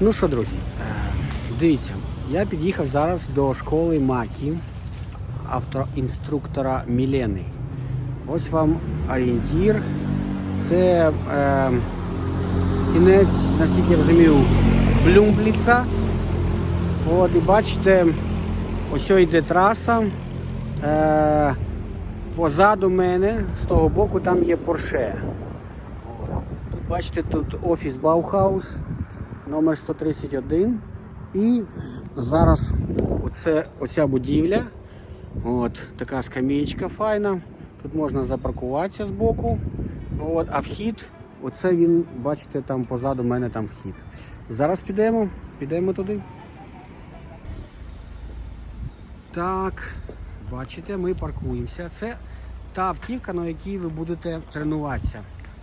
Ну що, друзі, е, дивіться, я під'їхав зараз до школи Макі, автоінструктора Мілени. Ось вам орієнтір. Це е, кінець, наскільки я розумію, Блюмбліца. От, і бачите, ось йде траса. Е, позаду мене, з того боку, там є Порше. Бачите, тут офіс Баухаус номер 131. І зараз оце, оця будівля. От, така скам'ячка файна. Тут можна запаркуватися з боку. От, а вхід, оце він, бачите, там позаду мене там вхід. Зараз підемо, підемо туди. Так, бачите, ми паркуємося. Це та автівка, на якій ви будете тренуватися.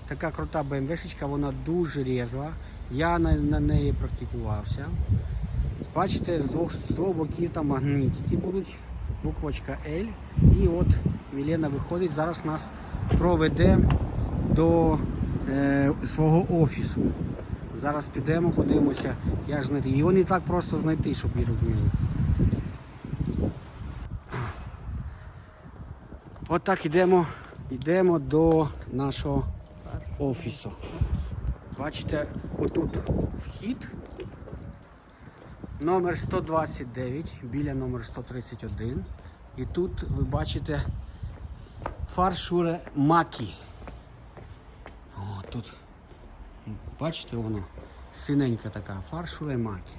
Така крута БМВшечка, вона дуже різва. Я на, на неї практикувався. Бачите, з двох, з двох боків там магнітики будуть, буквочка L. І от Мілена виходить, зараз нас проведе до е, свого офісу. Зараз підемо, подивимося, як знайти. Його не так просто знайти, щоб ви розуміли. От так ідемо, йдемо до нашого офісу. Бачите, отут вхід. Номер 129 біля номер 131. І тут ви бачите фаршуре макі. О, тут бачите воно синенька така фаршуре макі.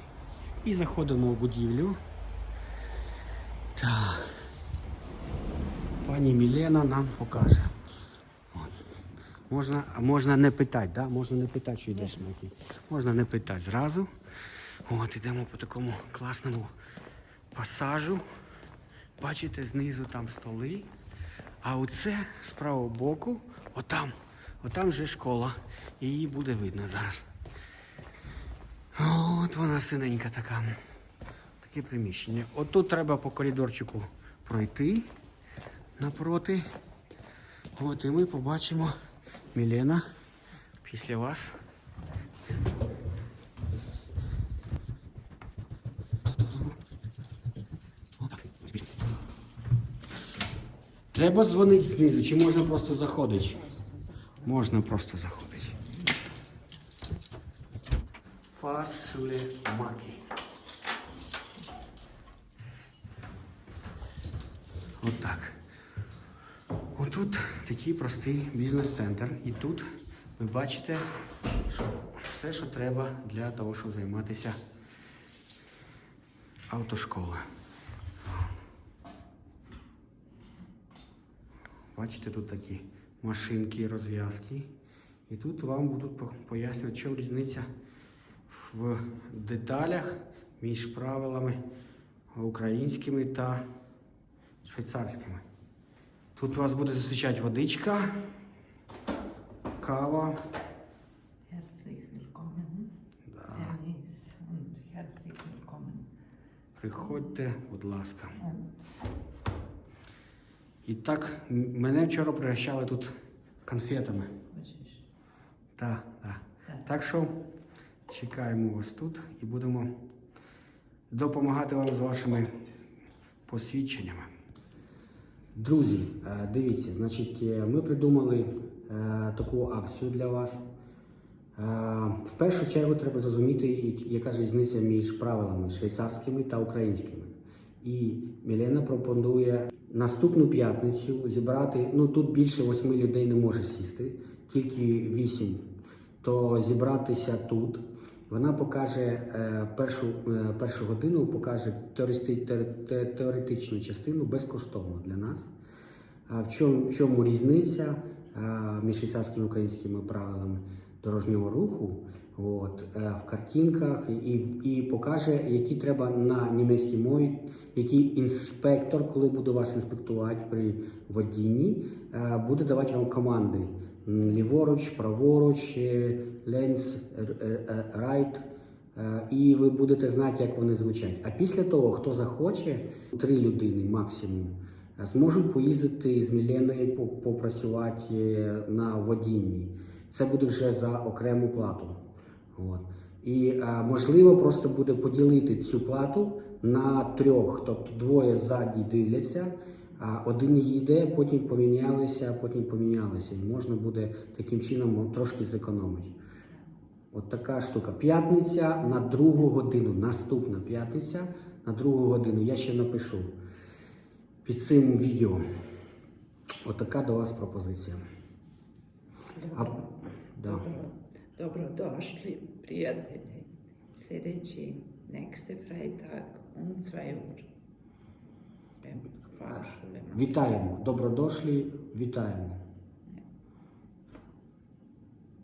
І заходимо в будівлю. Так. Пані Мілена нам покаже. Можна, можна не питати, да? можна не питати, що йдеш на який. Можна не питати зразу. От, ідемо по такому класному пасажу. Бачите, знизу там столи. А оце з правого боку, отам, отам вже школа. Її буде видно зараз. От вона синенька така. Таке приміщення. От тут треба по коридорчику пройти напроти. От і ми побачимо Мілена після вас. Треба дзвонити знизу, чи можна просто заходити? Можна просто заходити. Фаршуле маки. Отак. Отут такий простий бізнес-центр. І тут ви бачите що все, що треба для того, щоб займатися автошколою. Бачите, тут такі машинки, розв'язки. І тут вам будуть пояснювати, що різниця в деталях між правилами українськими та швейцарськими. Тут у вас буде зустрічати водичка, кава. Да. Приходьте, будь ласка. І так, мене вчора пригощали тут конфетами. Russisch. Так, так. Так. Так що чекаємо вас тут і будемо допомагати вам з вашими посвідченнями. Друзі, е, дивіться, значить, е, ми придумали е, таку акцію для вас. В першу чергу треба зрозуміти, яка ж різниця між правилами швейцарськими та українськими. І Мілена пропонує наступну п'ятницю зібрати. Ну тут більше восьми людей не може сісти, тільки вісім. То зібратися тут. Вона покаже е, першу, е, першу годину, покаже теоретичну частину безкоштовно для нас. В чому, в чому різниця е, між швейцарськими і українськими правилами дорожнього руху? От, е, в картинках і, і покаже, які треба на німецькій мові, який інспектор, коли буде вас інспектувати при водінні, е, буде давати вам команди ліворуч, праворуч, ленс, райт. Е, І ви будете знати, як вони звучать. А після того, хто захоче, три людини максимум, зможуть поїздити з Міленою попрацювати на водінні. Це буде вже за окрему плату. От. І е, можливо просто буде поділити цю плату на трьох, тобто двоє ззаді дивляться, а один їде, потім помінялися, потім помінялися. І можна буде таким чином трошки зекономити. От така штука. П'ятниця на другу годину. Наступна п'ятниця на другу годину. Я ще напишу під цим відео. От до вас пропозиція. А, Dobro, да. dobro, dobrodošli prijatelji. Sljedeći, nächste Freitag um 2 Uhr. Beim Fahrschule. Вітаємо. Добродошлі, вітаємо.